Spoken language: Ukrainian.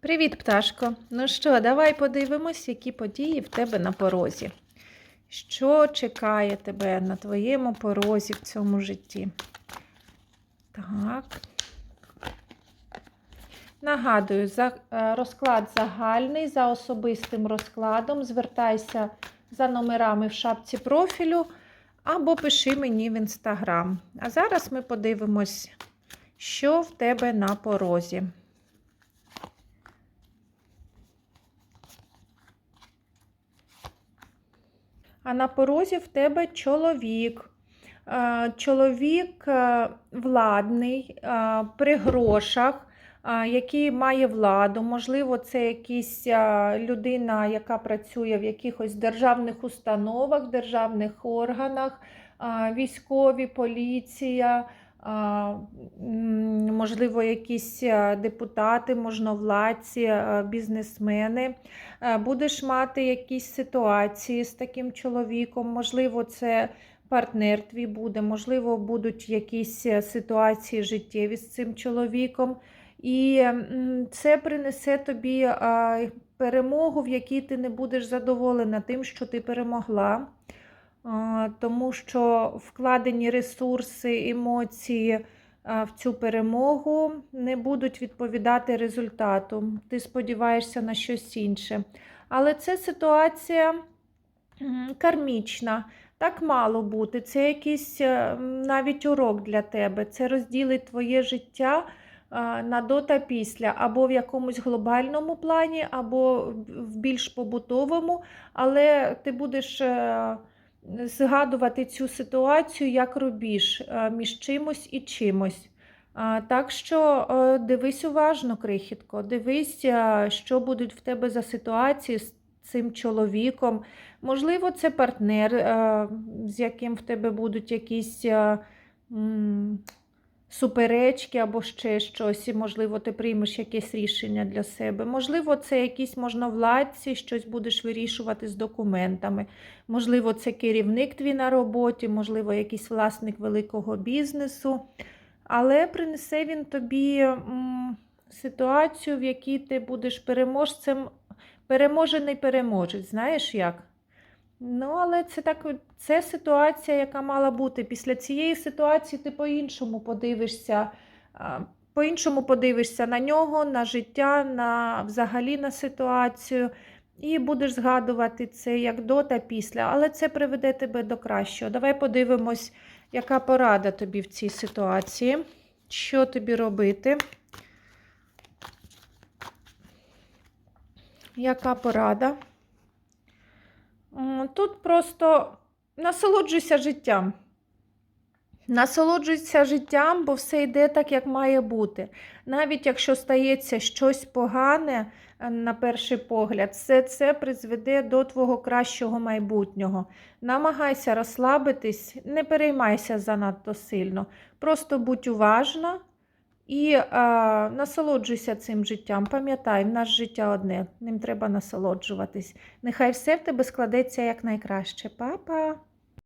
Привіт, пташко. Ну що, давай подивимось, які події в тебе на порозі. Що чекає тебе на твоєму порозі в цьому житті? Так. Нагадую, е, розклад загальний за особистим розкладом. Звертайся за номерами в шапці профілю або пиши мені в інстаграм. А зараз ми подивимось, що в тебе на порозі. А на порозі в тебе чоловік. Е, Чоловік е, владний, е, при грошах, який має владу. Можливо, це якась людина, яка працює в якихось державних установах, державних органах, військові, поліція. Можливо, якісь е, депутати, можновладці, е, бізнесмени. Е, Будеш мати якісь ситуації з таким чоловіком, можливо, це партнер твій буде, можливо, будуть якісь ситуації життєві з цим чоловіком. І це принесе тобі перемогу, в якій ти не будеш задоволена тим, що ти перемогла. Тому що вкладені ресурси, емоції в цю перемогу не будуть відповідати результату. Ти сподіваєшся на щось інше. Але це ситуація кармічна. Так мало бути. Це якийсь е, навіть урок для тебе. Це розділить твоє життя на до та після, або в якомусь глобальному плані, або в- в більш побутовому, але ти будеш е, згадувати цю ситуацію як рубіж е, між чимось і чимось. Так що е, дивись уважно, крихітко, дивись, е, що будуть в тебе за ситуації з цим чоловіком. Можливо, це партнер, е, з яким в тебе будуть якісь е, суперечки або ще щось, і, можливо, ти приймеш якесь рішення для себе. Можливо, це якісь можновладці, щось будеш вирішувати з документами. Можливо, це керівник твій на роботі, можливо, якийсь власник великого бізнесу. Але принесе він тобі ситуацію, в якій ти будеш переможцем, переможений переможець. Знаєш як? Ну, але це так, це ситуація, яка мала бути. Після цієї ситуації ти по-іншому подивишся, по-іншому подивишся на нього, на життя, на взагалі на ситуацію. І будеш згадувати це як до та після, але це приведе тебе до кращого. Давай подивимось, яка порада тобі в цій ситуації. Що тобі робити? Яка порада? Тут просто насолоджуйся життям. Насолоджуйся життям, бо все йде так, як має бути. Навіть якщо стається щось погане е, на перший погляд, все це призведе до твого кращого майбутнього. Намагайся розслабитись, не переймайся занадто сильно. Просто будь уважна і е, насолоджуйся цим життям. Пам'ятай, в нас життя одне, ним треба насолоджуватись. Нехай все в тебе складеться якнайкраще. Па-па!